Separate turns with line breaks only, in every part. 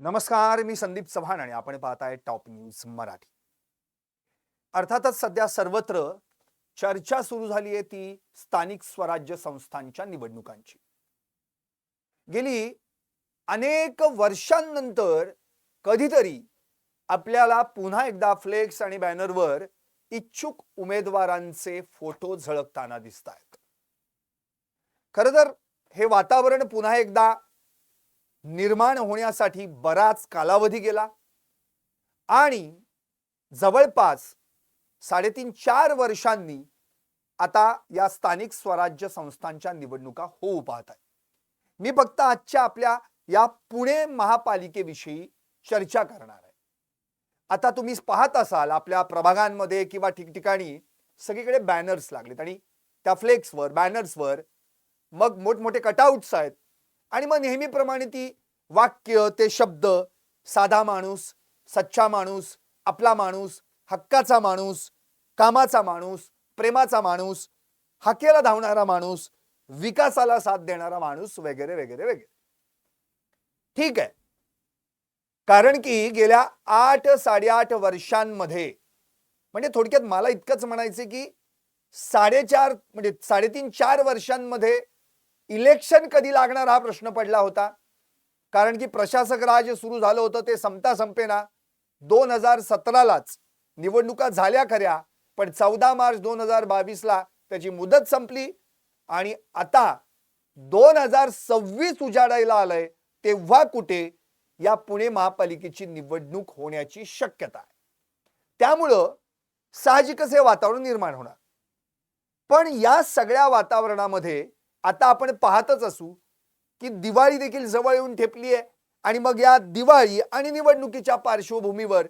नमस्कार मी संदीप चव्हाण आणि आपण पाहताय टॉप न्यूज मराठी. अर्थातच सध्या सर्वत्र चर्चा सुरू झाली आहे ती स्थानिक स्वराज्य संस्थांच्या निवडणुकांची. गेली अनेक वर्षांनंतर कधीतरी आपल्याला पुन्हा एकदा फ्लेक्स आणि बॅनरवर इच्छुक उमेदवारांचे फोटो झळकताना दिसत आहेत खर तर हे वातावरण पुन्हा एकदा निर्माण होण्यासाठी बराच कालावधी गेला आणि जवळपास साडेतीन चार वर्षांनी आता या स्थानिक स्वराज्य संस्थांच्या निवडणुका होऊ पाहत आहे. मी फक्त आजच्या आपल्या या पुणे महापालिकेविषयी चर्चा करणार आहे. आता तुम्ही पाहत असाल आपल्या प्रभागांमध्ये किंवा ठिकठिकाणी सगळीकडे बॅनर्स लागलेत आणि त्या फ्लेक्सवर बॅनर्सवर मग मोठमोठे कटआउट्स आहेत. आणि मग नेहमीप्रमाणे ती वाक्य ते शब्द साधा माणूस सच्चा माणूस आपला माणूस हक्काचा माणूस कामाचा माणूस प्रेमाचा माणूस हाकेला धावणारा माणूस विकासाला साथ देणारा माणूस वगैरे वगैरे वगैरे. ठीक आहे. कारण की गेल्या आठ साडेआठ वर्षांमध्ये म्हणजे थोडक्यात मला इतकंच म्हणायचं की साडेचार म्हणजे साडेतीन चार वर्षांमध्ये इलेक्शन कधी लागणार हा प्रश्न पडला होता. कारण की प्रशासक राज सुरू झालं होतं ते संपता संपेना दोन हजार सतरालाच निवडणुका झाल्या खऱ्या पण चौदा मार्च दोन हजार बावीसला त्याची मुदत संपली आणि आता दोन हजार सव्वीस उजाडायला आलंय तेव्हा कुठे या पुणे महापालिकेची निवडणूक होण्याची शक्यता आहे. त्यामुळं साहजिकच हे वातावरण निर्माण होणार. पण या सगळ्या वातावरणामध्ये आता आपण पाहतच असू की दिवाळी देखील जवळ येऊन ठेपली आहे आणि मग या दिवाळी आणि निवडणुकीच्या पार्श्वभूमीवर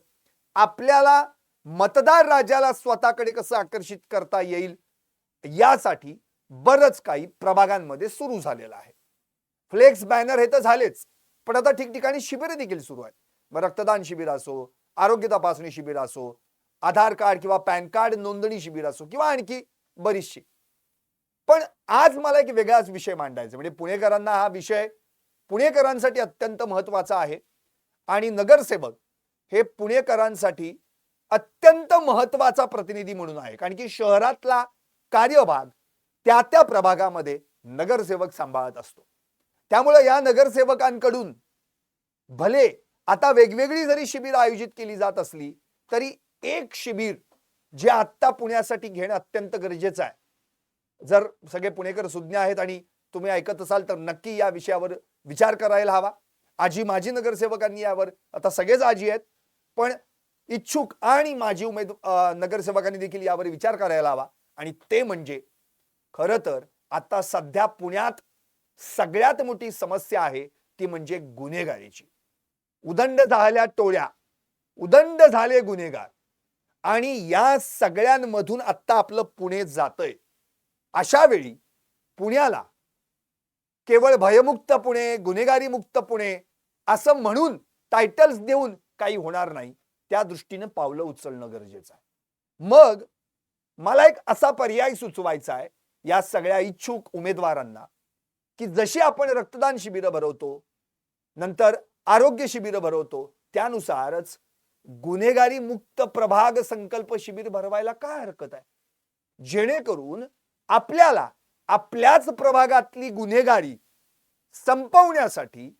आपल्याला मतदार राजाला स्वतःकडे कसं आकर्षित करता येईल यासाठी बरंच काही प्रभागांमध्ये सुरू झालेलं आहे. फ्लेक्स बॅनर हे तर झालेच पण आता ठिकठिकाणी शिबिरे देखील सुरू आहेत. मग रक्तदान शिबिर असो आरोग्य तपासणी शिबिर असो आधार कार्ड किंवा पॅन कार्ड नोंदणी शिबिर असो किंवा आणखी बरीचशी. पण आज मला एक वेगळाच विषय मांडायचा म्हणजे पुणेकरांना हा विषय पुणेकरांसाठी अत्यंत महत्त्वाचा आहे. आणि नगरसेवक हे पुणेकरांसाठी अत्यंत महत्त्वाचा प्रतिनिधी म्हणून आहे. कारण की शहरातला कार्यभाग त्या त्या प्रभागामध्ये नगरसेवक सांभाळत असतो. त्यामुळे या नगरसेवकांकडून भले आता वेगवेगळी जरी शिबिर आयोजित केली जात असली तरी एक शिबिर जे आत्ता पुण्यासाठी घेणं अत्यंत गरजेचं आहे. जर सगळे पुणेकर सुज्ञ आहेत आणि तुम्ही ऐकत असाल तर नक्की या विषयावर विचार करायला हवा. आजी माजी नगरसेवकांनी यावर आता सगळेच आजी आहेत पण इच्छुक आणि माजी उमेद नगरसेवकांनी देखील यावर विचार करायला हवा. आणि ते म्हणजे खरं तर आता सध्या पुण्यात सगळ्यात मोठी समस्या आहे ती म्हणजे गुन्हेगारीची. उदंड झाल्या टोळ्या उदंड झाले गुन्हेगार. आणि या सगळ्यांमधून आत्ता आपलं पुणे जातंय. अशा वेळी पुण्याला केवळ भयमुक्त पुणे गुन्हेगारी मुक्त पुणे असं म्हणून टायटल्स देऊन काही होणार नाही त्या दृष्टीनं पावलं उचलणं गरजेचं आहे. मग मला एक असा पर्याय सुचवायचा आहे या सगळ्या इच्छुक उमेदवारांना की जशी आपण रक्तदान शिबिरं भरवतो नंतर आरोग्य शिबिरं भरवतो त्यानुसारच गुन्हेगारी मुक्त प्रभाग संकल्प शिबिर भरवायला काय हरकत आहे? जेणेकरून आपल्याला आपल्याच प्रभागातली गुन्हेगारी संपवण्यासाठी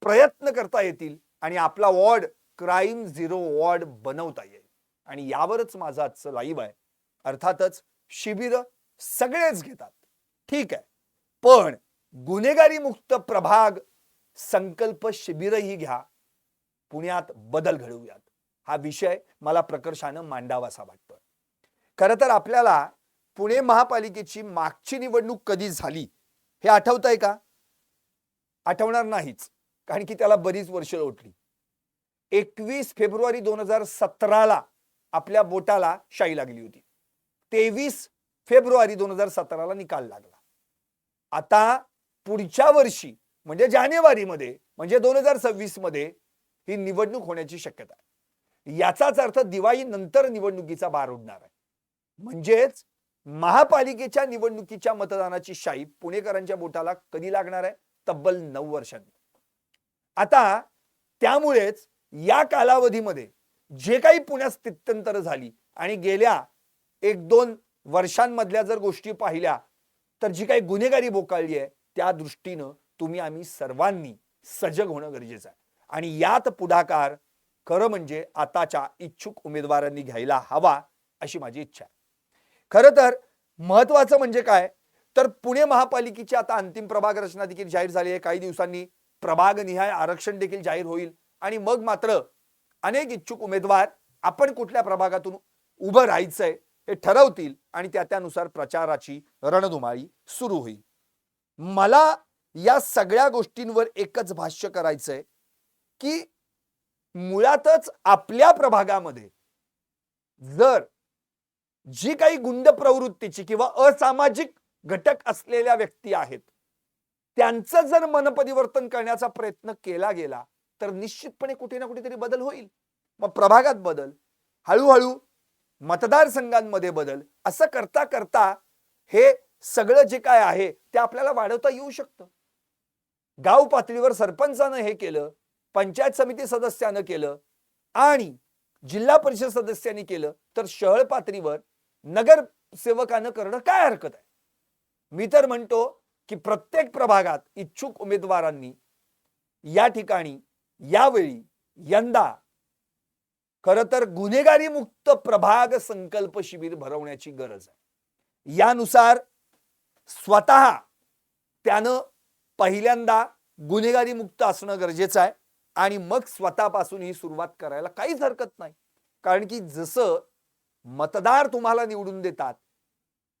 प्रयत्न करता येतील आणि आपला वॉर्ड क्राईम झिरो वॉर्ड बनवता येईल. आणि यावरच माझं आजचं लाईव्ह आहे. अर्थातच शिबिर सगळेच घेतात. ठीक आहे. पण गुन्हेगारी मुक्त प्रभाग संकल्प शिबिरही घ्या. पुण्यात बदल घडवूयात. हा विषय मला प्रकर्षानं मांडावासा वाटतोय. खरं तर आपल्याला पुणे महापालिकेची मागची निवडणूक कधी झाली हे आठवत आहे का? आठवणार नाहीच कारण की त्याला बरीच वर्ष लोटली. एकवीस फेब्रुवारी दोन हजार सतराला आपल्या बोटाला शाई लागली होती. तेवीस फेब्रुवारी दोन हजार सतराला निकाल लागला. आता पुढच्या वर्षी म्हणजे जानेवारीमध्ये म्हणजे दोन हजार सव्वीसमध्ये ही निवडणूक होण्याची शक्यता आहे. याचाच अर्थ दिवाळी नंतर निवडणुकीचा बार उडणार आहे. म्हणजेच महापालिकेच्या निवडणुकीच्या मतदानाची शाई पुणेकरांच्या बोटाला कधी लागणार आहे? तब्बल नऊ वर्षांनी. आता त्यामुळेच या कालावधीमध्ये जे काही पुण्यात स्थित्यंतर झाली आणि गेल्या एक दोन वर्षांमधल्या जर गोष्टी पाहिल्या तर जी काही गुन्हेगारी बोकाळली आहे त्या दृष्टीनं तुम्ही आम्ही सर्वांनी सजग होणं गरजेचं आहे. आणि यात पुढाकार खरं म्हणजे आताच्या इच्छुक उमेदवारांनी घ्यायला हवा अशी माझी इच्छा आहे. खरं तर महत्वाचं म्हणजे काय? तर पुणे महापालिकेची आता अंतिम प्रभाग रचना देखील जाहीर झाली आहे. काही दिवसांनी प्रभाग निहाय आरक्षण देखील जाहीर होईल. आणि मग मात्र अनेक इच्छुक उमेदवार आपण कुठल्या प्रभागातून उभं राहायचंय हे ठरवतील आणि त्या त्यानुसार प्रचाराची रणधुमाळी सुरू होईल. मला या सगळ्या गोष्टींवर एकच भाष्य करायचंय की मुळातच आपल्या प्रभागामध्ये जर जी काही गुंड प्रवृत्तीची किंवा असामाजिक घटक असलेल्या व्यक्ती आहेत त्यांचं जर मनपरिवर्तन करण्याचा प्रयत्न केला गेला तर निश्चितपणे कुठे ना कुठेतरी बदल होईल. मग प्रभागात बदल हळूहळू मतदारसंघांमध्ये बदल असं करता करता हे सगळं जे काय आहे ते आपल्याला वाढवता येऊ शकतं. गाव पातळीवर सरपंचानं हे केलं पंचायत समिती सदस्यानं केलं आणि जिल्हा परिषद सदस्यांनी केलं तर शहर पातळीवर नगर सेवकानं करणं काय हरकत आहे? मी तर म्हणतो की प्रत्येक प्रभागात इच्छुक उमेदवारांनी या ठिकाणी यावेळी यंदा खर तर गुन्हेगारी मुक्त प्रभाग संकल्प शिबिर भरवण्याची गरज आहे. यानुसार स्वतः त्यानं पहिल्यांदा गुन्हेगारी मुक्त असणं गरजेचं आहे आणि मग स्वतःपासून ही सुरुवात करायला काहीच हरकत नाही. कारण की जसं मतदार तुम्हाला निवडून देतात.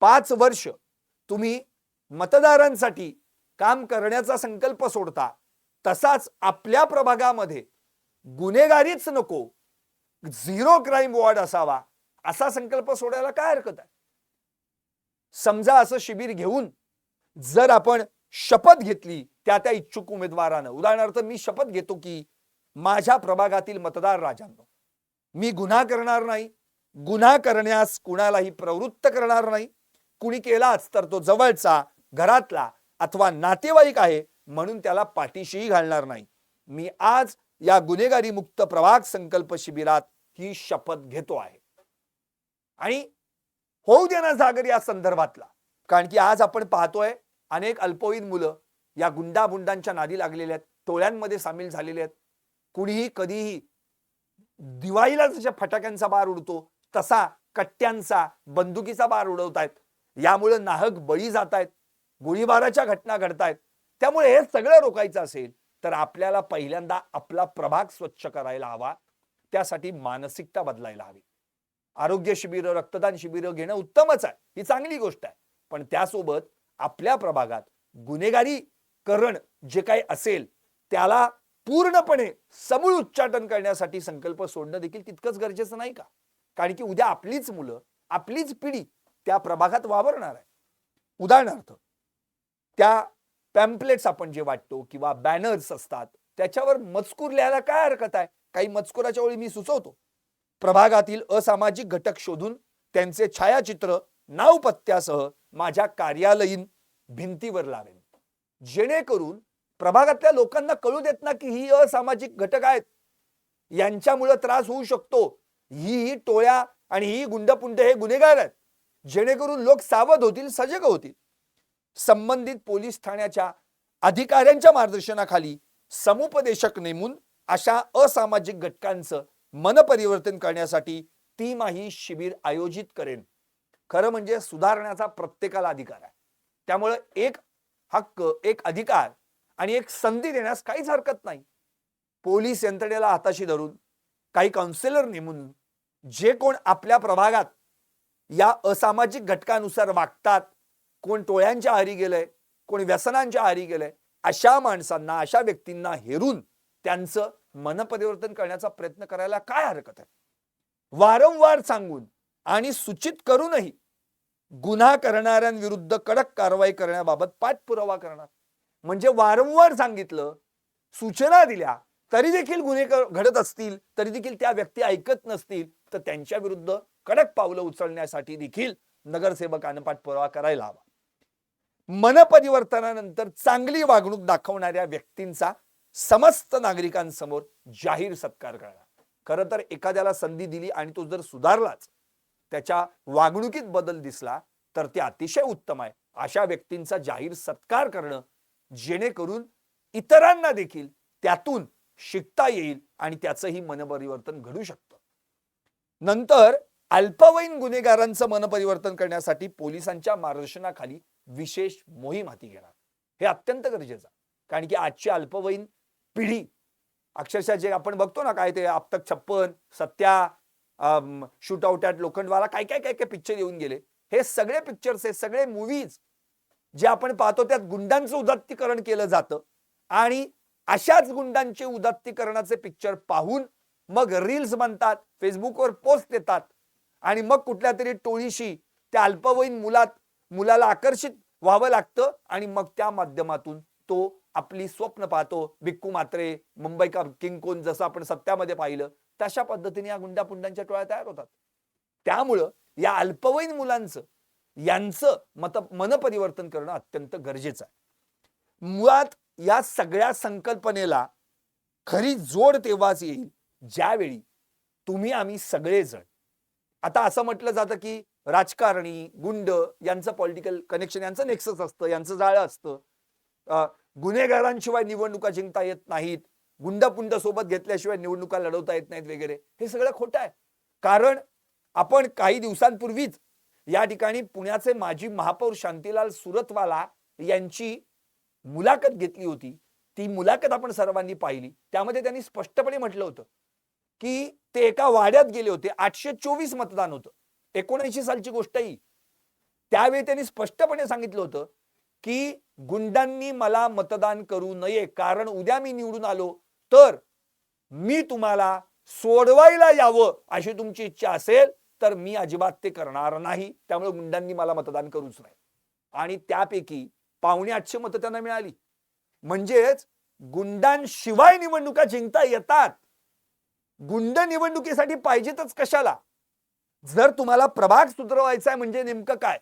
पाच वर्ष तुम्ही मतदारांसाठी काम करण्याचा संकल्प सोडता तसाच आपल्या प्रभागामध्ये गुन्हेगारीच नको झिरो क्राईम वॉर्ड असावा असा संकल्प सोडायला काय हरकत आहे? समजा असं शिबिर घेऊन जर आपण शपथ घेतली त्या त्या इच्छुक उमेदवारानं. उदाहरणार्थ मी शपथ घेतो की माझ्या प्रभागातील मतदार राजांनो मी गुन्हा करणार नाही गुन्हा करण्यास कुणालाही प्रवृत्त करणार नाही. कुणी केलाच तर तो जवळचा घरातला अथवा नातेवाईक आहे म्हणून त्याला पाठीशीही घालणार नाही. मी आज या गुन्हेगारी मुक्त प्रभाग संकल्प शिबिरात ही शपथ घेतो आहे. आणि होऊ देना जागर या संदर्भातला. कारण की आज आपण पाहतोय अनेक अल्पवयीन मुलं या गुंडाबुंडांच्या नादी लागलेल्या आहेत. टोळ्यांमध्ये सामील झालेले आहेत. कुणीही कधीही दिवाळीला जशा फटाक्यांचा बार उडतो तसा कट्ट्यांचा बंदुकीचा बार उडवतायत. यामुळे नाहक बळी जात आहेत गोळीबाराच्या घटना घडतायत. त्यामुळे हे सगळं रोखायचं असेल तर आपल्याला पहिल्यांदा आपला प्रभाग स्वच्छ करायला हवा. त्यासाठी मानसिकता बदलायला हवी. आरोग्य शिबिर रक्तदान शिबिर घेणं उत्तमच आहे. ही चांगली गोष्ट आहे. पण त्यासोबत आपल्या प्रभागात गुन्हेगारी करण जे काही असेल त्याला पूर्णपणे समूळ उच्चाटन करण्यासाठी संकल्प सोडणं देखील तितकंच गरजेचं नाही का? कारण की उद्या आपलीच मुलं आपलीच पिढी त्या प्रभागात वावरणार आहे. उदाहरणार्थ त्या पॅम्पलेट्स आपण जे वाटतो किंवा बॅनर्स असतात त्याच्यावर मजकूर लिहायला काय हरकत आहे? काही मजकुराच्या वेळी मी सुचवतो. प्रभागातील असामाजिक घटक शोधून त्यांचे छायाचित्र नाव पत्त्यासह माझ्या कार्यालयीन भिंतीवर लावेन. जेणेकरून प्रभागातल्या लोकांना कळू देत ना की ही असामाजिक घटक आहेत. यांच्यामुळे त्रास होऊ शकतो. ही ही टोळ्या आणि ही गुंडपुंड हे गुन्हेगार आहेत. जेणेकरून लोक सावध होतील सजग होतील. संबंधित पोलीस ठाण्याच्या अधिकाऱ्यांच्या मार्गदर्शनाखाली समुपदेशक नेमून अशा असामाजिक घटकांचं मनपरिवर्तन करण्यासाठी तिमाही शिबिर आयोजित करेन. खरं म्हणजे सुधारण्याचा प्रत्येकाला अधिकार आहे. त्यामुळं एक हक्क एक अधिकार आणि एक संधी देण्यास काहीच हरकत नाही. पोलीस यंत्रणेला हाताशी धरून काही काउन्सिलर नेमून जे कोण आपल्या प्रभागात या असामाजिक घटकानुसार वागतात कोण टोळ्यांच्या आहारी गेलंय कोण व्यसनांच्या आहारी गेलंय अशा माणसांना अशा व्यक्तींना हेरून त्यांचं मनपरिवर्तन करण्याचा प्रयत्न करायला काय हरकत आहे? वारंवार सांगून आणि सूचित करूनही गुन्हा करणाऱ्यांविरुद्ध कडक कारवाई करण्याबाबत पाठपुरावा करणार. म्हणजे वारंवार सांगितलं सूचना दिल्या तरी देखील गुन्हे घडत असतील तरी देखील त्या व्यक्ती ऐकत नसतील तर त्यांच्या विरुद्ध कडक पावलं उचलण्यासाठी देखील नगरसेवकानं पाठपुरावा करायला हवा. मनपरिवर्तनानंतर चांगली वागणूक दाखवणाऱ्या व्यक्तींचा समस्त नागरिकांसमोर जाहीर सत्कार करणार. खरं तर एखाद्याला संधी दिली आणि तो जर सुधारलाच त्याच्या वागणुकीत बदल दिसला तर ते अतिशय उत्तम आहे. अशा व्यक्तींचा जाहीर सत्कार करणं जेणेकरून इतरांना देखील त्यातून शिकता येईल आणि त्याचंही मनपरिवर्तन घडू शकतं. नंतर अल्पवयीन गुन्हेगारांचं मनपरिवर्तन करण्यासाठी पोलिसांच्या मार्गदर्शनाखाली विशेष मोहीम हाती घेणार. हे अत्यंत गरजेचं कारण की आजची अल्पवयीन पिढी अक्षरशः जे आपण बघतो ना काय ते आपतक छप्पन Satya shoot out at Lokhandwala काय काय काय काय पिक्चर येऊन गेले. हे सगळे पिक्चर्स हे सगळे मूवीज जे आपण पाहतो त्यात गुंडांचं उदात्तीकरण केलं जातं आणि अशाच गुंडांचे उदात्तीकरणाचे पिक्चर पाहून मग रील्स बनतात फेसबुकवर पोस्ट देतात आणि मग कुठल्या तरी टोळीशी त्या अल्पवयीन मुलात मुलाला आकर्षित व्हावं लागतं आणि मग त्या माध्यमातून तो आपली स्वप्न पाहतो. बिक्कू मात्रे मुंबई का किंग कोण जसं आपण सत्यामध्ये पाहिलं तशा पद्धतीने या गुंडापुंडांच्या टोळ्या तयार होतात. त्यामुळं या अल्पवयीन मुलांचं यांचं मत मनपरिवर्तन करणं अत्यंत गरजेचं आहे. मुळात या सगळ्या संकल्पनेला खरी जोड तेव्हाच येईल ज्यावेळी तुम्ही आम्ही सगळेजण. आता असं म्हटलं जातं की राजकारणी गुंड यांचं पॉलिटिकल कनेक्शन यांचं नेक्सस असतं यांचं जाळं असतं. गुन्हेगारांशिवाय निवडणुका जिंकता येत नाहीत गुंडापुंड सोबत घेतल्याशिवाय निवडणुका लढवता येत नाहीत वगैरे हे सगळं खोटं आहे. कारण आपण काही दिवसांपूर्वीच या ठिकाणी पुण्याचे माजी महापौर शांतीलाल सुरतवाला यांची मुलाखत घेतली होती ती मुलाखत आपण सर्वांनी पाहिली. त्यामध्ये त्यांनी स्पष्टपणे म्हटलं होतं की ते एका वाड्यात गेले होते आठशे चोवीस मतदान होतं. एकोणऐंशी सालची गोष्ट ही. त्यावेळी त्यांनी स्पष्टपणे सांगितलं होतं की गुंडांनी मला मतदान करू नये कारण उद्या मी निवडून आलो तर मी तुम्हाला सोडवायला यावं अशी तुमची इच्छा असेल तर मी अजिबात ते करणार नाही. त्यामुळे गुंडांनी मला मतदान करूच नाही आणि त्यापैकी पावणे आठशे मतं त्यांना मिळाली. म्हणजेच गुंडांशिवाय निवडणुका जिंकता येतात. गुंड निवडणुकीसाठी पाहिजेतच कशाला? जर तुम्हाला प्रभाग सुधरवायचा आहे म्हणजे नेमकं काय?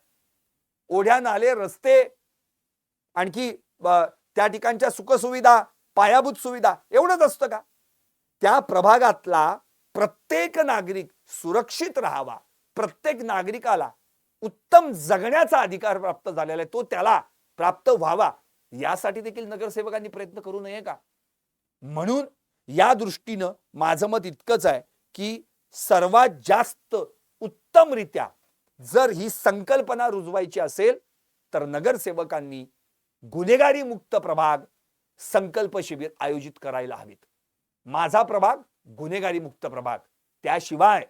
ओढ्या नाले रस्ते आणखी त्या ठिकाणच्या सुखसुविधा पायाभूत सुविधा एवढंच असतं का? त्या प्रभागातला प्रत्येक नागरिक सुरक्षित राहावा. प्रत्येक नागरिकाला उत्तम जगण्याचा अधिकार प्राप्त झालेला आहे. तो त्याला प्राप्त व्हावा यासाठी देखील नगरसेवकांनी प्रयत्न करू नये का? म्हणून या दृष्टीनं माझं मत इतकंच आहे की सर्वात जास्त उत्तमरित्या जर ही संकल्पना रुजवायची असेल तर नगरसेवकांनी गुन्हेगारी मुक्त प्रभाग संकल्प शिबिर आयोजित करायला हवीत. माझा प्रभाग गुन्हेगारी मुक्त प्रभाग. त्याशिवाय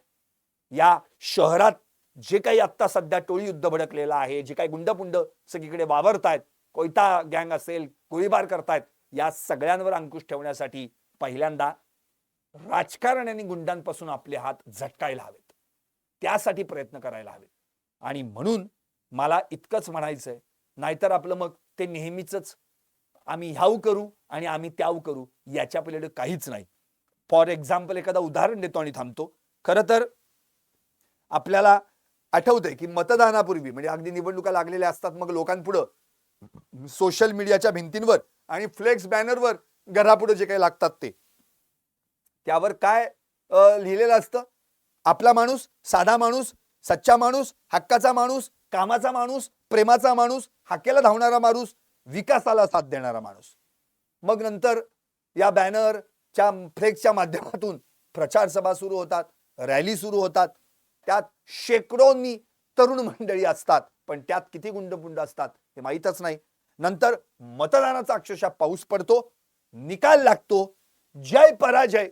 या शहरात जे काही आत्ता सध्या टोळी युद्ध भडकलेलं आहे जे काही गुंडपुंड सगळीकडे वावरतायत कोयता गँग असेल गोळीबार करतायत या सगळ्यांवर अंकुश ठेवण्यासाठी पहिल्यांदा राजकारण आणि गुंडांपासून आपले हात झटकायला हवेत. त्यासाठी प्रयत्न करायला हवेत. आणि म्हणून मला इतकंच म्हणायचंय नाहीतर आपलं मग ते नेहमीच आम्ही ह्याऊ करू आणि आम्ही त्याऊ करू याच्या पलीकडे काहीच नाही. फॉर एक्झाम्पल एखादा उदाहरण देतो आणि थांबतो. खरं तर आपल्याला आठवतंय की मतदानापूर्वी म्हणजे अगदी निवडणुका लागलेल्या असतात मग लोकांपुढं सोशल मीडियाच्या भिंतींवर आणि फ्लेक्स बॅनरवर घरापुढे जे काही लागतात ते. त्यावर काय लिहिलेलं असतं? आपला माणूस साधा माणूस सच्चा माणूस हक्काचा माणूस कामाचा माणूस प्रेमाचा माणूस हाकेला धावणारा माणूस विकासाला साथ देणारा माणूस. मग नंतर या बॅनरच्या फ्लेक्सच्या माध्यमातून प्रचार सभा सुरू होतात रॅली सुरू होतात त्यात शेकडोंनी तरुण मंडळी असतात पण त्यात किती गुंडपुंड असतात हे माहीतच नाही. नंतर मतदानाचा अक्षरशः पाऊस पडतो निकाल लागतो जय पराजय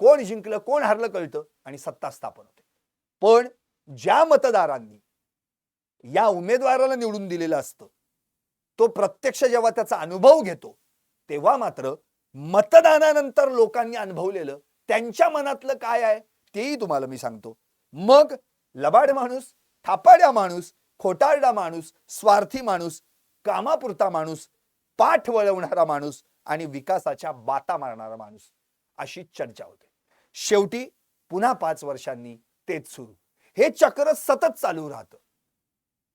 कोण जिंकलं कोण हारलं कळतं आणि सत्ता स्थापन होते. पण ज्या मतदारांनी या उमेदवाराला निवडून दिलेलं असतं तो प्रत्यक्ष जेव्हा त्याचा अनुभव घेतो तेव्हा मात्र मतदानानंतर लोकांनी अनुभवलेलं त्यांच्या मनातलं काय आहे तेही तुम्हाला मी सांगतो. मग लबाड माणूस थापाड्या माणूस खोटारडा माणूस स्वार्थी माणूस कामापुरता माणूस पाठ वळवणारा माणूस आणि विकासाच्या बाता मारणारा माणूस अशी चर्चा होते. शेवटी पुन्हा पाच वर्षांनी तेच सुरू. हे चक्र सतत चालू राहतं.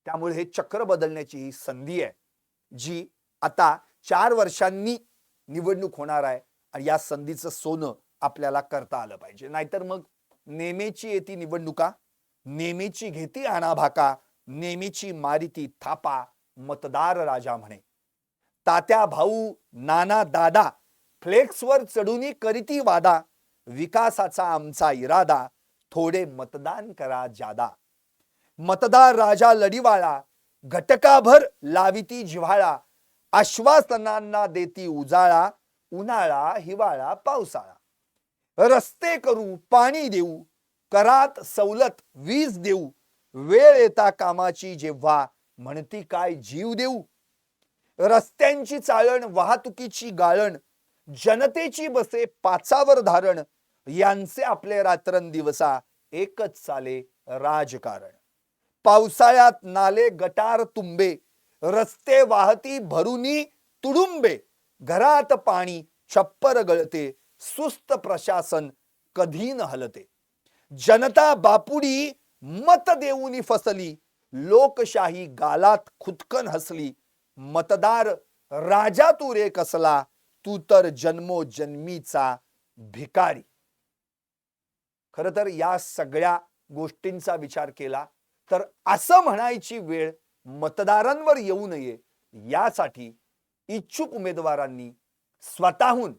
त्यामुळे हे चक्र बदलण्याची ही संधी आहे जी आता चार वर्षांनी निवडणूक होणार आहे आणि या संधीचं सोनं आपल्याला करता आलं पाहिजे. नाहीतर मग नेमेची येती निवडणुका नेमेची घेती आणाभाका नेमेची मारिती थापा मतदार राजा म्हणे. तात्या भाऊ नाना दादा फ्लेक्सवर चढूनी करीती वादा विकासाचा आमचा इरादा थोडे मतदान करा जादा. मतदार राजा लढीवाळा घटकाभर लाविती जिव्हाळा आश्वासनांना देती उजाळा उन्हाळा हिवाळा पावसाळा. रस्ते करू पाणी देऊ करात सवलत वीज देऊ वेळ येता कामाची जेव्हा म्हणती काय जीव देऊ. रस्त्यांची चाळण वाहतुकीची गाळण जनतेची बसे पाचावर धारण यांचे आपले रात्रंदिवसा एकच चाले राजकारण. पावसाळ्यात नाले गटार तुंबे रस्ते वाहती भरुनी तुडुंबे घरात पाणी छप्पर गळते सुस्त प्रशासन कधी न हलते. जनता बापुडी मत देऊनी फसली लोकशाही गालात खुदकन हसली मतदार राजा तू रे कसला तू तर जन्मोजन्मीचा भिकारी. खर तर या सगळ्या गोष्टींचा विचार केला तर असं म्हणायची वेळ मतदारांवर येऊ नये यासाठी इच्छुक उमेदवारांनी स्वतःहून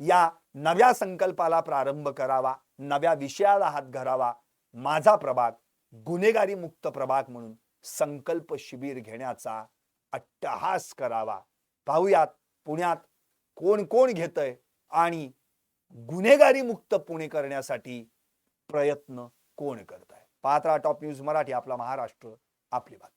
या नव्या संकल्पाला प्रारंभ करावा नव्या विषयाला हात घरावा माझा प्रभाग गुन्हेगारी मुक्त प्रभाग म्हणून संकल्प शिबिर घेण्याचा अट्टहास करावा. पाहूयात पुण्यात कोण कोण घेतय आणि गुन्हेगारी मुक्त पुणे करण्यासाठी प्रयत्न कोण करत आहे पात्रा टॉप न्यूज मराठी आपला महाराष्ट्र आपली बात